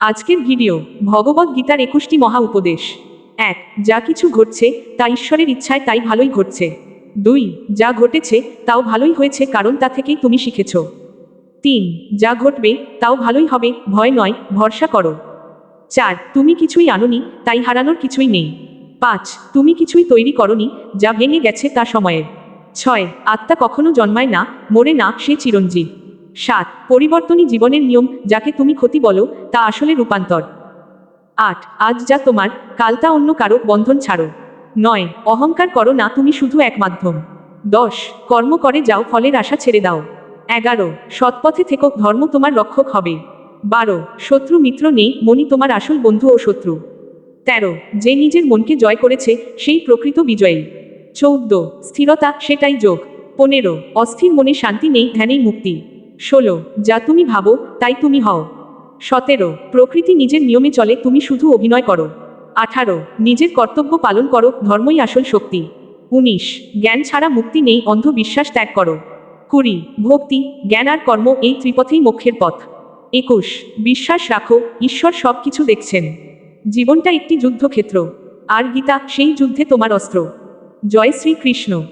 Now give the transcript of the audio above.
আজকের ভিডিও ভগবদ গীতার একুশটি মহা উপদেশ। এক, যা কিছু ঘটছে তা ঈশ্বরের ইচ্ছায় তাই ভালোই ঘটছে। দুই, যা ঘটেছে তাও ভালোই হয়েছে কারণ তা থেকেই তুমি শিখেছ। তিন, যা ঘটবে তাও ভালোই হবে, ভয় নয়, ভরসা করো। চার, তুমি কিছুই আনোনি, তাই হারানোর কিছুই নেই। পাঁচ, তুমি কিছুই তৈরি করনি, যা ভেঙে গেছে তা সময়ের। ছয়, আত্মা কখনো জন্মায় না, মরে না, সে চিরঞ্জীব। সাত, পরিবর্তনই জীবনের নিয়ম যাকে তুমি ক্ষতি বলো, তা আসলে রূপান্তর। আট, আজ যা তোমার, কাল তা অন্য কারও বন্ধন ছাড়ো। নয়, অহংকার করো না তুমি শুধু এক মাধ্যম। দশ, কর্ম করে যাও ফলের আশা ছেড়ে দাও। এগারো, সৎপথে থেকো, ধর্ম তোমার রক্ষক হবে। বারো, শত্রু মিত্র নেই, মনি তোমার আসল বন্ধু ও শত্রু। তেরো, যে নিজের মনকে জয় করেছে, সেই প্রকৃত বিজয়ী। চৌদ্দ, স্থিরতা সেটাই যোগ। পনেরো, অস্থির মনে শান্তি নেই, ধ্যানেই মুক্তি। ষোলো, যা তুমি ভাবো, তাই তুমি হও। সতেরো, প্রকৃতি নিজের নিয়মে চলে, তুমি শুধু অভিনয় করো। আঠারো, নিজের কর্তব্য পালন করো, ধর্মই আসল শক্তি। উনিশ, জ্ঞান ছাড়া মুক্তি নেই অন্ধ বিশ্বাস ত্যাগ করো। কুড়ি, ভক্তি, জ্ঞান আর কর্ম, এই ত্রিপথেই মোক্ষের পথ। একুশ, বিশ্বাস রাখো, ঈশ্বর সব কিছু দেখছেন। জীবনটা একটি যুদ্ধক্ষেত্র। আর গীতা, সেই যুদ্ধে তোমার অস্ত্র। জয় শ্রীকৃষ্ণ।